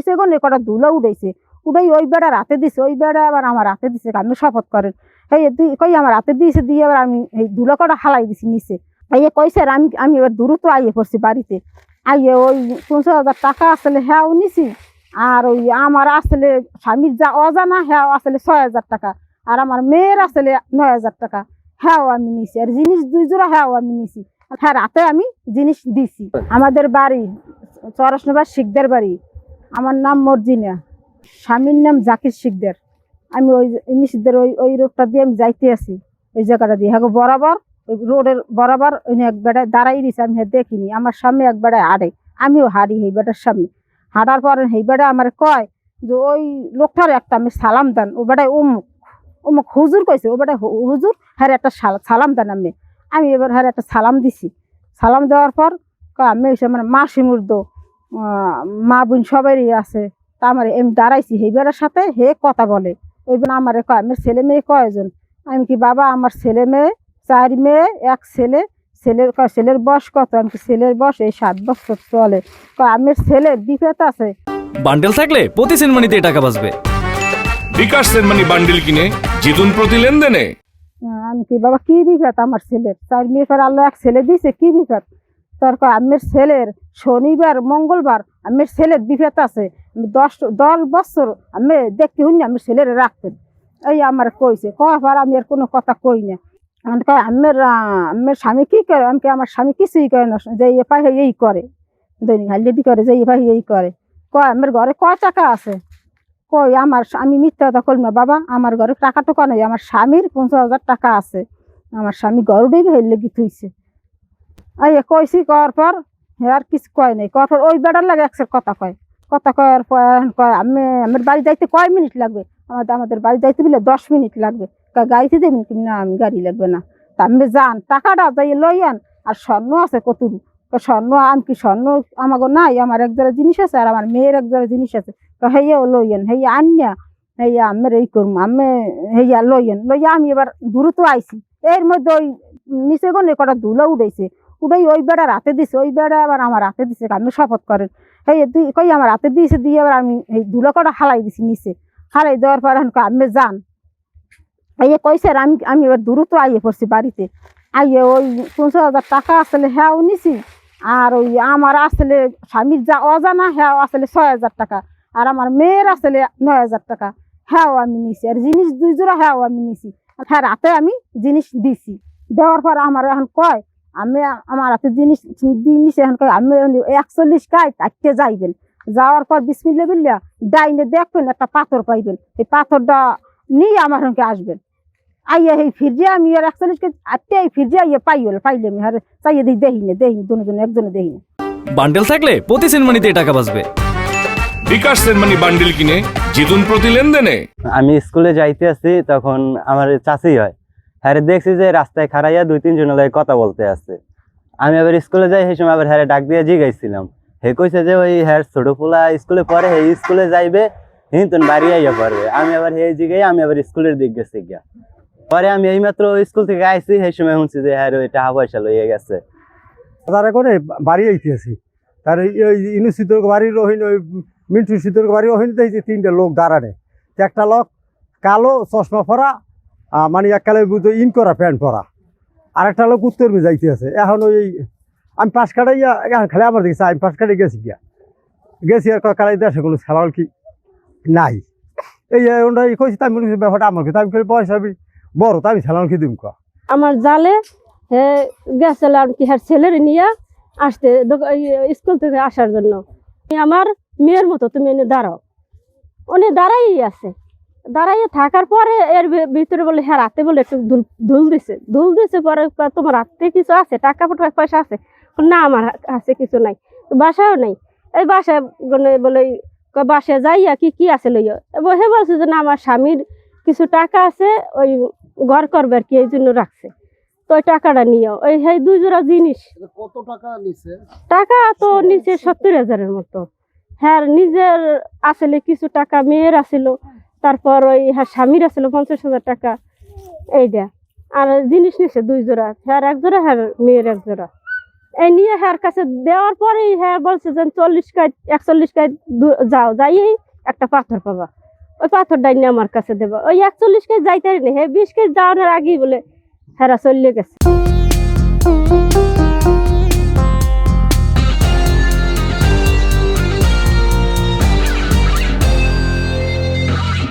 নিচে গনে কটা ধুলো উঠেছে উঠেই ওই বেড়া রাতে দিছে, ওই বেড়া আবার আমার রাতে দিছে আমি শপথ করেন। এই কই আমার রাতে দিয়েছে দিয়ে এবার আমি এই ধুলো কটা হালাই দিছি নিচে। এই কইছে আমি আমি এবার দ্রুত আইয়ে পড়ছি বাড়িতে। আইয়ে ওই পঞ্চাশ হাজার টাকা আসলে হ্যাঁ নিছি, আর ওই আমার আসলে স্বামীর যা অজানা হ্যাঁ আসলে ছয় হাজার টাকা, আর আমার মেয়ের আসলে নয় হাজার টাকা হ্যাঁ আমি নিছি। আর জিনিস দুই জোড়া হ্যাঁ আমি নিছি। হ্যাঁ রাতে আমি জিনিস দিছি। আমাদের বাড়ি চরসনবার শিখদের বাড়ি। আমার নাম মর্জিনা। স্বামীর নাম জাকির শিকদের। আমি ওই নিষিদ্ধের ওই ওই রোডটা দিয়ে আমি যাইতে আছি ওই জায়গাটা দিয়ে। হ্যাঁ বরাবর, ওই রোডের বরাবর ওই এক বেড়ায় দাঁড়াই দিছে আমি হ্যাঁ দেখিনি। আমার সামনে এক বেড়ায় হাঁটে। আমিও হাঁড়ি এই বেটার সামনে হাঁটার পরে এই বেড়া আমার কয় যে ওই লোকটার একটা আমি সালাম দেন। ও বেড়ায় অমুক অমুক হুজুর কইছে, ও বেড়ায় হু- হুজুর হ্যাঁ একটা সাল- সালাম দেন আমি। আমি এবার হ্যাঁ একটা সালাম দিছি। সালাম দেওয়ার পর আমি এসে মানে মাসি মুর্দ মা বোন সবারই আছে। তা আমার এমনি দাঁড়াইছি সেই বেড়ার সাথে হে কথা বলে। ওই বোন আমার কয় আমার ছেলে মেয়ে কয়জন? আমি কি বাবা আমার ছেলে মেয়ে চার মেয়ে এক ছেলে। ছেলের কয় ছেলের বয়স কত? আমি কি ছেলের বয়স এই সাত বছর চলে। কয় আমার ছেলের বিপেত আছে। বান্ডেল থাকলে প্রতি সেনমানিতে টাকা বাঁচবে। বিকাশ সেনমানি বান্ডিল কিনে জিতুন প্রতি লেনদেনে। আমি কি বাবা কি বিপদ আমার ছেলের? চার মেয়ে পর আল্লাহ এক ছেলে দিয়েছে কি বিপদ? তার কয়, আমার ছেলের শনিবার, মঙ্গলবার আমার ছেলের বিভেদ আছে। দশ দশ বছর আমি দেখতে শুনি আমার ছেলের রাখতেন এই আমার কইছে। কবার আমি আর কোনো কথা কই না। আমি কয়, আমার আমার স্বামী কী করে? আমি কি আমার স্বামী কিছুই করে না, যে এ পাই এই করে। দৈনিক হালিডি করে, যে এ পাই এই করে। কয়, আমার ঘরে কয় টাকা আছে? কই আমার আমি মিথ্যা কথা না, বাবা। আমার ঘরে টাকা টোকা নেই। আমার স্বামীর পঞ্চাশ হাজার টাকা আছে। আমার স্বামী ঘর ডেকে হেলে গিয়ে থুইছে। এই কইছি কর পর আর কিছু কয় নাই। কর পর, ওই বেড়ার লাগে একসের কথা কয়। কথা কয়ার পর কয়, আমি, আমার বাড়ি যাইতে কয় মিনিট লাগবে? আমাদের আমাদের বাড়ি যাইতে বলে দশ মিনিট লাগবে। গাড়িতে দেবেন কি? না, আমি গাড়ি লাগবে না। তা আমি যান, টাকাটা যাই লই আন। আর স্বর্ণ আছে কতুরু? স্বর্ণ আন কি? স্বর্ণ আমাকে নাই, আমার এক জোড়া জিনিস আছে, আর আমার মেয়ের এক জোড়া জিনিস আছে। হেয়া লইয়েন হেয়া আনিয়া হেয়া আমের এই করুম, আমি হেয়া লইয়েন লইয়া আমি এবার দ্রুত আইছি। এর মধ্যে ওই নিচে গনে কটা ধুলো উঠেছে উঠেই ওই বেড়া রাতে দিছে, ওই বেড়া আবার আমার রাতে দিছে আমি শপথ করেন হেই তুই কই আমার রাতে দিয়েছে দিয়ে এবার আমি এই ধুলো কটা হালাই দিছি নিচে। হালাই দেওয়ার পর এখন আমি যান। এই কইছে আমি আমি এবার দ্রুত আইয়ে পড়ছি বাড়িতে। আইয়ে ওই পঞ্চাশ হাজার টাকা আসলে হ্যাঁ নিছি, আর ওই আমার আসলে স্বামীর যা অজানা হ্যাঁ আসলে ছয় হাজার টাকা, আর আমার মেয়ের আসলে নয় হাজার টাকা হ্যাঁ আমি নিছি। আর জিনিস দুই জোড়া হ্যাঁ আমি নিছি। হ্যাঁ রাতে আমি জিনিস দিছি। দেওয়ার পর আমার এখন কয় আমি আমার হাতে জিনিস নিছি এখন আমি একচল্লিশ গায়ে চারটে যাইবেন। যাওয়ার পর বিসমিল্লা বিল্লা ডাইনে দেখবেন একটা পাথর পাইবেন। এই পাথরটা নিয়ে আমার সঙ্গে আসবেন। আইয়া এই ফিরজে আমি আর একচল্লিশ কেজি আটটে এই ফিরজে আইয়া পাইল পাইলে আমি আর চাইয়ে দিই দেখি না দেখি দুজন একজনে দেখি না। বান্ডেল থাকলে প্রতি সেনমানিতে টাকা বাঁচবে। বিকাশ সেনমানি বান্ডিল কিনে জিতুন প্রতি লেনদেনে। আমি স্কুলে যাইতে আসি তখন আমার চাষি হয়। হ্যাঁ দেখছি যে রাস্তায় খাড়াইয়া দুই তিনজন লাগে কথা বলতে আছে। আমি আবার স্কুলে যাই, সেই সময় আবার হ্যারে ডাক দিয়ে জিগাইছিলাম। হে কইছে যে ওই হ্যার ছোট পোলা স্কুলে পড়ে, হে স্কুলে যাইবে, হিন্তন বাড়ি আইয়া পড়বে। আমি আবার হে জিগাই আমি আবার স্কুলের দিক গেছি গিয়া। পরে আমি এইমাত্র স্কুল থেকে আইছি, সেই সময় শুনছি যে হ্যার ওই টাকা পয়সা লইয়া গেছে। তারা করে বাড়ি আইতেছি। তার ওই ইনু শীতর বাড়ির ওহিন, ওই মিন্টু শীতর বাড়ির দেখছি তিনটে লোক দাঁড়ানে। একটা লোক কালো চশমা পরা মানে এককালে বুঝতো ইন করা, প্যান্ট পরা। আর একটা লোক উত্তর যাইতে আছে। এখন ওই আমি পাশ কাটাইয়া খালি আমার দেখছি আমি পাশ কাটাই গেছি গিয়া। গেছি আর কালাই দেশে কোনো খেলাল কি? নাই। এই ওটা কইছি তাই মনে ব্যাপারটা আমার কি আমি পয়সা আমি বড় তো আমি খেলাল কি দিম কা? আমার জালে গেছিল আর কি হ্যাঁ ছেলের নিয়ে আসতে স্কুল থেকে আসার জন্য। আমার মেয়ের মতো, তুমি এনে দাঁড়াও। উনি দাঁড়াই আছে। দাঁড়াইয়ে থাকার পরে এর ভিতরে বলে হ্যাঁ রাতে বলে একটু ধুল ধুল দিছে। ধুল দিছে পরে তোমার হাতে কিছু আছে? টাকা পয়সা আছে? না আমার আছে কিছু নাই। তো বাসায়ও নাই? এই বাসায় বলে বাসায় যাইয়া কি কি আছে লইয়া? এবার হে বলছে যে না আমার স্বামীর কিছু টাকা আছে ওই ঘর করবে আর কি এই জন্য রাখছে। তো ওই টাকাটা নিও। ওই সেই দুই জোড়া জিনিস। কত টাকা নিছে? টাকা তো নিচে সত্তর হাজারের মতো। হ্যাঁ নিজের আসলে কিছু টাকা মেয়ের আসিল তারপর ওই হ্যাঁ স্বামীর আসিল পঞ্চাশ হাজার টাকা। এইটা আর জিনিস নিছে দুই জোড়া। হ্যাঁ এক জোড়া হ্যাঁ মেয়ের এক জোড়া। এই নিয়ে হ্যার কাছে দেওয়ার পরেই হ্যাঁ বলছে যে চল্লিশ কাজ একচল্লিশ কাজ যাও যাই একটা পাথর পাবা। ওই পাথরটাই নিয়ে আমার কাছে দেবো। ওই একচল্লিশ কেজি যাইতে হ্যাঁ বিশ কেজি যাওয়ার আগেই বলে হেরা চলিয়ে গেছে।